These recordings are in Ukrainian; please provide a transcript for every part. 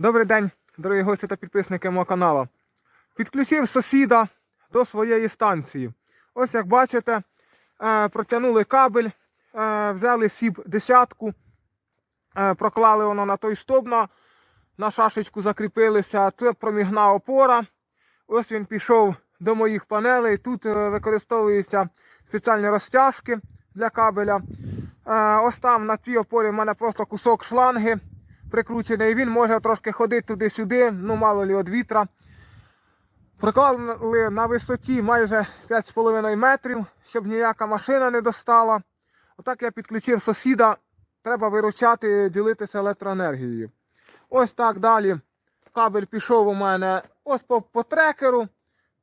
Добрий день, дорогі гості та підписники мого каналу. Підключив сусіда до своєї станції. Ось як бачите, е, протягнули кабель, е, взяли сіп десятку, е, проклали воно на той стовп, на, шашечку закріпилися. Це промігна опора. Ось він пішов до моїх панелей. Тут використовуються спеціальні розтяжки для кабеля. Ось там на цій опорі в мене просто кусок шланги прикручений. Він може трошки ходити туди-сюди, ну мало лі від вітра. Проклали на висоті майже 5,5 метрів, щоб ніяка машина не достала. Отак я підключив сусіда. Треба виручати, ділитися електроенергією. Ось так далі. Кабель пішов у мене ось по, по трекеру.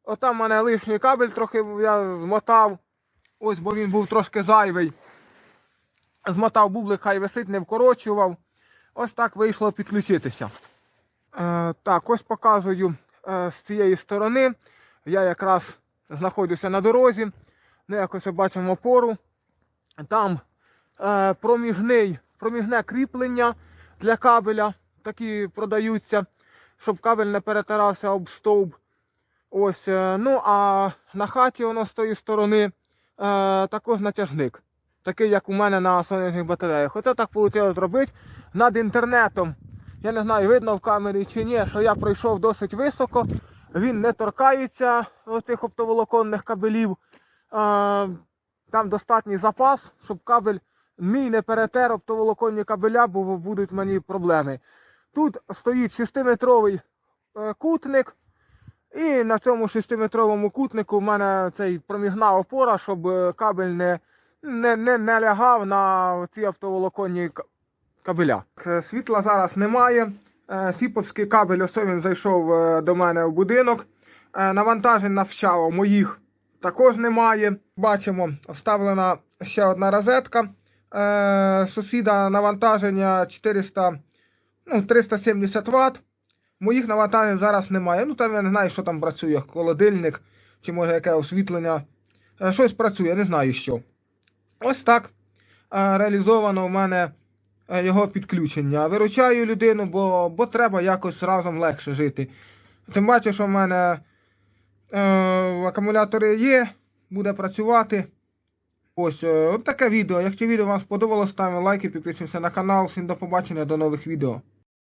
Отам у мене лишній кабель трохи я змотав. Ось, бо він був трошки зайвий. Змотав бублик, хай висить, не вкорочував. Ось так вийшло підключитися. Е, так, ось показую е, з цієї сторони. Я якраз знаходжуся на дорозі. Ну, якось бачимо опору. Там е, проміжний, проміжне кріплення для кабеля. Такі продаються, щоб кабель не перетирався об стовп. Ось, ну а на хаті воно з тої сторони також натяжник. Такий, як у мене на сонячних батареях. Оце так вийшло зробити над інтернетом. Я не знаю, видно в камері чи ні, що я пройшов досить високо. Він не торкається оцих оптоволоконних кабелів. Там достатній запас, щоб кабель мій не перетер оптоволоконні кабеля, бо будуть мені проблеми. Тут стоїть 6-метровий е, кутник. І на цьому 6-метровому кутнику в мене цей промігна опора, щоб е, кабель не, не, не, не лягав на ці автоволоконні кабеля. Е, Світла зараз немає. Е, Сіповський кабель, ось він зайшов е, до мене в будинок. Е, Навантажень на вщало моїх також немає. Бачимо, вставлена ще одна розетка. Е, Сусіда навантаження 400, ну, 370 Вт. Моїх навантажень зараз немає. Ну там я не знаю, що там працює, холодильник чи може яке освітлення. Е, Щось працює, не знаю що. Ось так е, реалізовано в мене е, його підключення. Виручаю людину, бо, бо треба якось разом легше жити. Тим паче, що в мене е, акумулятори є, буде працювати. Ось е, таке відео. Якщо відео вам сподобалось, ставимо лайки, підписуємося на канал. Всім до побачення, до нових відео.